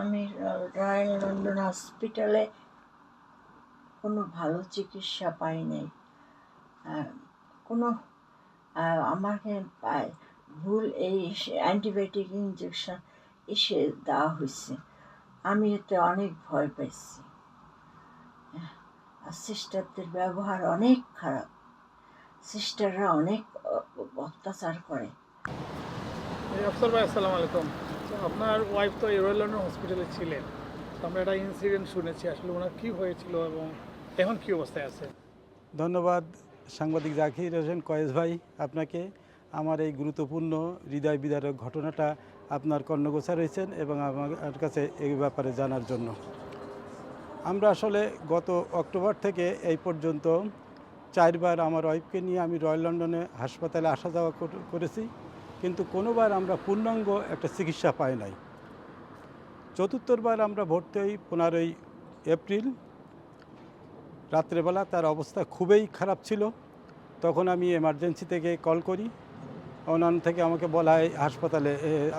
আমি royal London হসপিটালে কোনো ভালো চিকিৎসা পাই নাই। কোনো আমাকে পায়, ভুল এই অ্যান্টিবায়োটিক ইঞ্জেকশন এসে দেওয়া হয়েছে আমি এতে অনেক ভয় পাইছি। আর সিস্টারদের ব্যবহার অনেক খারাপ। সিস্টাররা অনেক অত্যাচার করে। আসসালামু আলাইকুম। আপনার ওয়াইফ তো রয়্যাল হসপিটালে ছিলেন। আমরা একটা ইনসিডেন্ট শুনেছি, আসলে ওনার কী হয়েছিল এবং এখন কী অবস্থায় আছে? ধন্যবাদ, সাংবাদিক জাকির হোসেন কয়েস ভাই, আপনাকে। আমার এই গুরুত্বপূর্ণ হৃদয় বিদারক ঘটনাটা আপনার কর্ণগোচর হয়েছেন এবং আমার কাছে এই ব্যাপারে জানার জন্য। আমরা আসলে গত অক্টোবর থেকে এই পর্যন্ত চারবার আমার ওয়াইফকে নিয়ে আমি রয়্যাল লন্ডনে হাসপাতালে আসা যাওয়া কর- করেছি। কিন্তু কোনোবার আমরা পূর্ণাঙ্গ একটা চিকিৎসা পাই নাই। চতুর্থবার আমরা ভর্তি হই পনেরোই এপ্রিল। রাত্রেবেলা তার অবস্থা খুবই খারাপ ছিল। তখন আমি এমার্জেন্সি থেকে কল করি। অন্যান্য থেকে আমাকে বলা হয় হাসপাতালে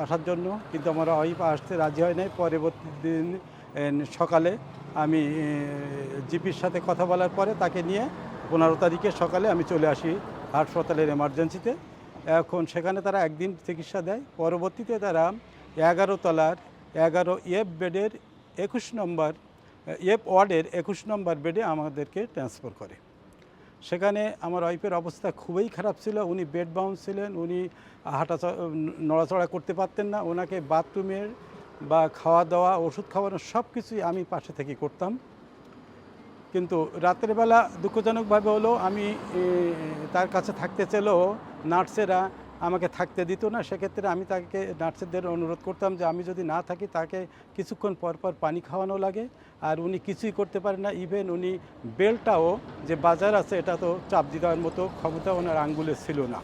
আসার জন্য। কিন্তু আমার ওয়াইফ আসতে রাজি হয় নাই। পরবর্তী দিন সকালে আমি জিপির সাথে কথা বলার পরে তাকে নিয়ে পনেরো তারিখে সকালে আমি চলে আসি হাসপাতালের এমার্জেন্সিতে এখন সেখানে তারা একদিন চিকিৎসা দেয়। পরবর্তীতে তারা এগারো তলার, এগারো এফ বেডের একুশ নম্বর, এফ ওয়ার্ডের একুশ নম্বর বেডে আমাদেরকে ট্রান্সফার করে। সেখানে আমার ওয়াইফের অবস্থা খুবই খারাপ ছিল। উনি বেড বাউন্ড ছিলেন, উনি হাঁটা নড়াচড়া করতে পারতেন না। ওনাকে বাথরুমের বা খাওয়া দাওয়া ওষুধ খাওয়ানো সব কিছুই আমি পাশে থেকে করতাম। কিন্তু রাতের বেলা দুঃখজনকভাবে হলো আমি তার কাছে থাকতে চাইলেও নার্সেরা আমাকে থাকতে দিত না। সেক্ষেত্রে আমি তাকে, নার্সেদের অনুরোধ করতাম যে আমি যদি না থাকি তাকে কিছুক্ষণ পর পর পানি খাওয়ানো লাগে। আর উনি কিছুই করতে পারেন না। ইভেন উনি বেলটাও যে বাজার আছে এটা তো চাপ দেওয়ার মতো ক্ষমতা ওনার আঙ্গুলে ছিল না।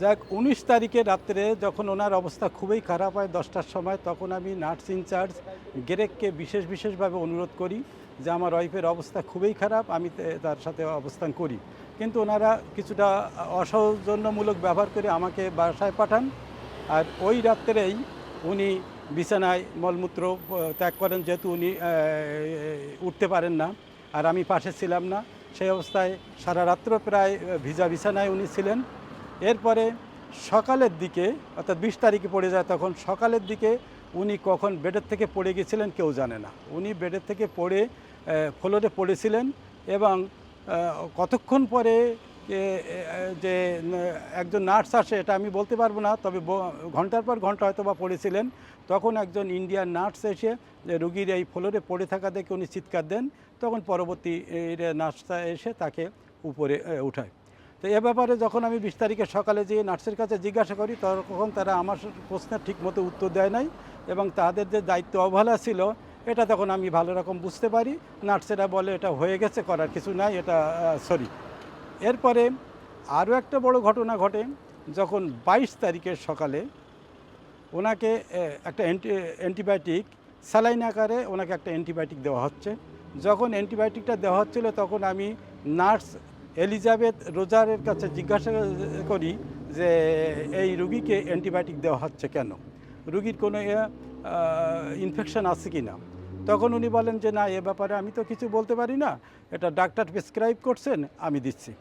যাক, উনিশ তারিখে রাত্রে যখন ওনার অবস্থা খুবই খারাপ হয় দশটার সময়, তখন আমি নার্স ইনচার্জ গেরেককে বিশেষ বিশেষভাবে অনুরোধ করি যে আমার ওয়াইফের অবস্থা খুবই খারাপ, আমি তার সাথে অবস্থান করি। কিন্তু ওনারা কিছুটা অসৌজন্যমূলক ব্যবহার করে আমাকে বাসায় পাঠান। আর ওই রাত্রেই উনি বিছানায় মলমূত্র ত্যাগ করেন, যেহেতু উনি উঠতে পারেন না। আর আমি পাশে ছিলাম না। সেই অবস্থায় সারা রাত্র প্রায় ভিজা বিছানায় উনি ছিলেন। এরপরে সকালের দিকে, অর্থাৎ বিশ তারিখে পড়ে যায়, তখন সকালের দিকে উনি কখন বেডের থেকে পড়ে গেছিলেন কেউ জানে না। উনি বেডের থেকে পড়ে ফ্লোরে পড়েছিলেন এবং কতক্ষণ পরে যে একজন নার্স আসে, এটা আমি বলতে পারব না, তবে ঘণ্টার পর ঘণ্টা হয়তো বা পড়েছিলেন, তখন একজন ইন্ডিয়ান নার্স এসে, যে রুগীর এই ফ্লোরে পড়ে থাকা দেখে উনি চিৎকার দেন, তখন পরবর্তী নার্সটা এসে তাকে উপরে উঠায়। তো এ ব্যাপারে যখন আমি বিশ তারিখে সকালে যেয়ে নার্সের কাছে জিজ্ঞাসা করি, তখন তারা আমার প্রশ্নের ঠিকমতো উত্তর দেয় নাই এবং তাদের যে দায়িত্ব অবহেলা ছিল এটা তখন আমি ভালো রকম বুঝতে পারি। নার্সেরা বলে এটা হয়ে গেছে, করার কিছু নাই, এটা সরি এরপরে আরও একটা বড় ঘটনা ঘটে, যখন বাইশ তারিখের সকালে ওনাকে একটা অ্যান্টি, অ্যান্টিবায়োটিক, স্যালাইন আকারে ওনাকে একটা অ্যান্টিবায়োটিক দেওয়া হচ্ছে। যখন অ্যান্টিবায়োটিকটা দেওয়া হচ্ছিল, তখন আমি নার্স এলিজাবেথ রোজারের কাছে জিজ্ঞাসা করি যে, এই রুগীকে অ্যান্টিবায়োটিক দেওয়া হচ্ছে কেন? রুগীর কোনো ইনফেকশন আছে কি না তখন উনি বলেন যে, না, এ ব্যাপারে আমি তো কিছু বলতে পারি না। এটা ডাক্তার প্রেসক্রাইব করছেন, আমি দিচ্ছি।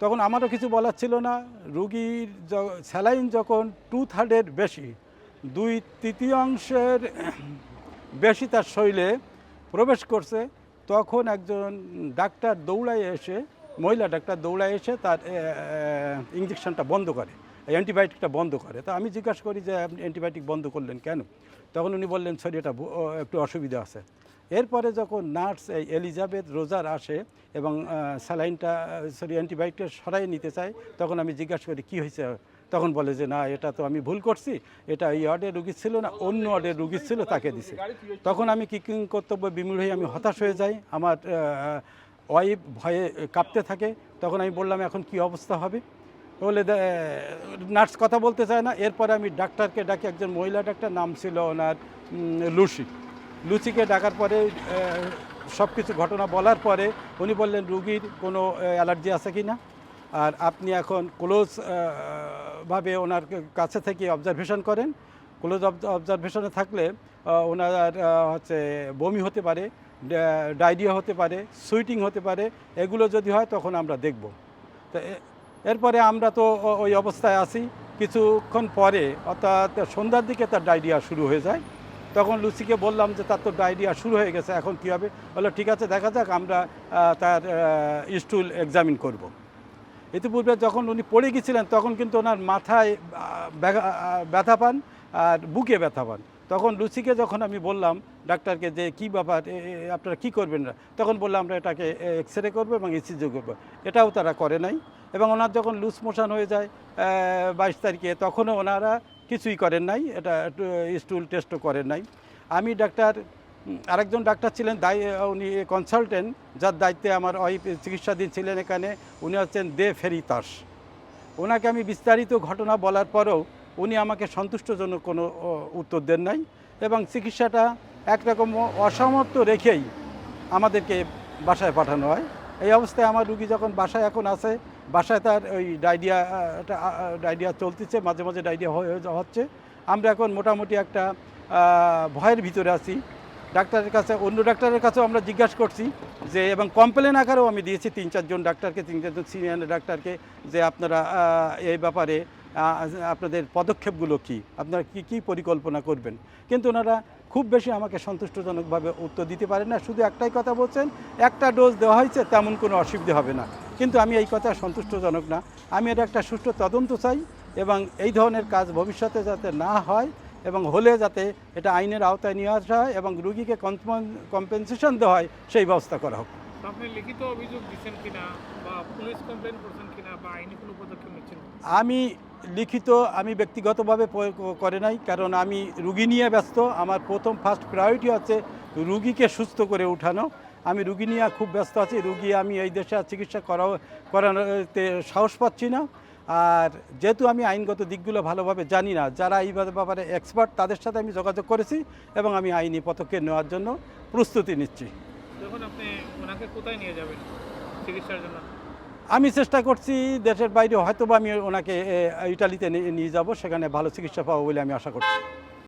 তখন আমারও কিছু বলার ছিল না। রুগীর স্যালাইন যখন টু থার্ডের বেশি, দুই তৃতীয়াংশের বেশি তার শরীরে প্রবেশ করছে, তখন একজন ডাক্তার দৌড়ায় এসে, মহিলা ডাক্তার দৌড়ায় এসে তার ইঞ্জেকশনটা বন্ধ করে। অ্যান্টিবায়োটিকটা বন্ধ করে। তা আমি জিজ্ঞাসা করি যে, আপনি অ্যান্টিবায়োটিক বন্ধ করলেন কেন? তখন উনি বললেন সরি এটা একটু অসুবিধা আছে। এরপরে যখন নার্স এই এলিজাবেথ রোজার আসে এবং স্যালাইনটা, সরি, অ্যান্টিবায়োটিকটা সরাই নিতে চায়, তখন আমি জিজ্ঞাসা করি, কী হয়েছে? তখন বলে যে, না, এটা তো আমি ভুল করছি। এটা এই ওয়ার্ডের রুগী ছিল না, অন্য ওয়ার্ডের রুগী ছিল তাকে দিছে। তখন আমি কি কি কর্তব্য বিমূঢ় হয়ে আমি হতাশ হয়ে যাই। আমার ওয়াইফ ভয়ে কাঁপতে থাকে। তখন আমি বললাম, এখন কি অবস্থা হবে? বলে নার্স কথা বলতে চায় না। এরপরে আমি ডাক্তারকে ডাকি, একজন মহিলা ডাক্তার, নাম ছিল ওনার লুসি। লুচিকে ডাকার পরে সব কিছু ঘটনা বলার পরে উনি বললেন, রুগীর কোনো অ্যালার্জি আছে কি না? আর আপনি এখন ক্লোজ ভাবে ওনার কাছে থেকে অবজারভেশন করেন। ক্লোজ অবজারভেশনে থাকলে ওনার হচ্ছে, বমি হতে পারে ডায়রিয়া হতে পারে, সুইটিং হতে পারে, এগুলো যদি হয় তখন আমরা দেখব। তো এরপরে আমরা তো ওই অবস্থায় আছি। কিছুক্ষণ পরে, অর্থাৎ সন্ধ্যার দিকে তার ডায়রিয়া শুরু হয়ে যায়। তখন লুসিকে বললাম যে, তার তো ডায়রিয়া শুরু হয়ে গেছে, এখন কী হবে? বলল, ঠিক আছে, দেখা যাক, আমরা তার স্টুল এক্সামিন করব। ইতিপূর্বে যখন উনি পড়ে গেছিলেন, তখন কিন্তু ওনার মাথায় ব্যথা পান আর বুকে ব্যথা পান। তখন লুসিকে যখন আমি বললাম ডাক্তারকে যে কী ব্যাপার আপনারা কী করবেন না? তখন বললাম আমরা এটাকে এক্স রে করব এবং ইসিজি করব। এটাও তারা করে নাই এবং ওনার যখন লুজ মোশন হয়ে যায় বাইশ তারিখে, তখনও ওনারা কিছুই করেন নাই। এটা স্টুল টেস্টও করেন নাই। আমি ডাক্তার, আরেকজন ডাক্তার ছিলেন দায়ী উনি কনসালটেন্ট যার দায়িত্বে আমার ওয়াইফ চিকিৎসাধীন ছিলেন এখানে, উনি হচ্ছেন দে ফেরিতাস ওনাকে আমি বিস্তারিত ঘটনা বলার পরেও উনি আমাকে সন্তুষ্টজনক কোনো উত্তর দেন নাই এবং চিকিৎসাটা একরকম অসামর্থ্য রেখেই আমাদেরকে বাসায় পাঠানো হয়। এই অবস্থায় আমার রুগী যখন বাসায় এখন আছে, বাসায় তার ওই ডায়রিয়া ডায়রিয়া চলতেছে, মাঝে মাঝে ডায়রিয়া হচ্ছে আমরা এখন মোটামুটি একটা ভয়ের ভিতরে আছি। ডাক্তারের কাছে, অন্য ডাক্তারের কাছেও আমরা জিজ্ঞাসা করছি যে, এবং কমপ্লেন আকারেও আমি দিয়েছি, তিন, চারজন ডাক্তারকে, তিন, চারজন সিনিয়র ডাক্তারকে যে আপনারা এই ব্যাপারে আপনাদের পদক্ষেপগুলো কি? আপনারা কি কি পরিকল্পনা করবেন? কিন্তু ওনারা খুব বেশি আমাকে সন্তুষ্টজনকভাবে উত্তর দিতে পারেন না। শুধু একটাই কথা বলছেন, একটা ডোজ দেওয়া হয়েছে, তেমন কোনো অসুবিধা হবে না। কিন্তু আমি এই কথা সন্তুষ্টজনক না। আমি এর একটা সুষ্ঠু তদন্ত চাই এবং এই ধরনের কাজ ভবিষ্যতে যাতে না হয় এবং হলে যাতে এটা আইনের আওতায় নিয়ে আসা হয় এবং রুগীকে কম্পেনসেশন দেওয়া হয়, সেই ব্যবস্থা করা হোক। আমি লিখিত, আমি ব্যক্তিগতভাবে করে নাই, কারণ আমি রুগী নিয়ে ব্যস্ত। আমার প্রথম ফার্স্ট প্রায়োরিটি হচ্ছে রুগীকে সুস্থ করে উঠানো। আমি রুগী নিয়ে খুব ব্যস্ত আছি। রুগী আমি এই দেশে চিকিৎসা করা করানোতে সাহস পাচ্ছি না। আর যেহেতু আমি আইনগত দিকগুলো ভালোভাবে জানি না, যারা এই ব্যাপারে এক্সপার্ট তাদের সাথে আমি যোগাযোগ করেছি এবং আমি আইনি পদক্ষেপ নেওয়ার জন্য প্রস্তুতি নিচ্ছি। আপনি ওনাকে কোথায় নিয়ে যাবেন চিকিৎসার জন্য? আমি চেষ্টা করছি দেশের বাইরে হয়তো বা আমি ওনাকে ইটালিতে নিয়ে- যাব, সেখানে ভালো চিকিৎসা পাবো বলে আমি আশা করছি।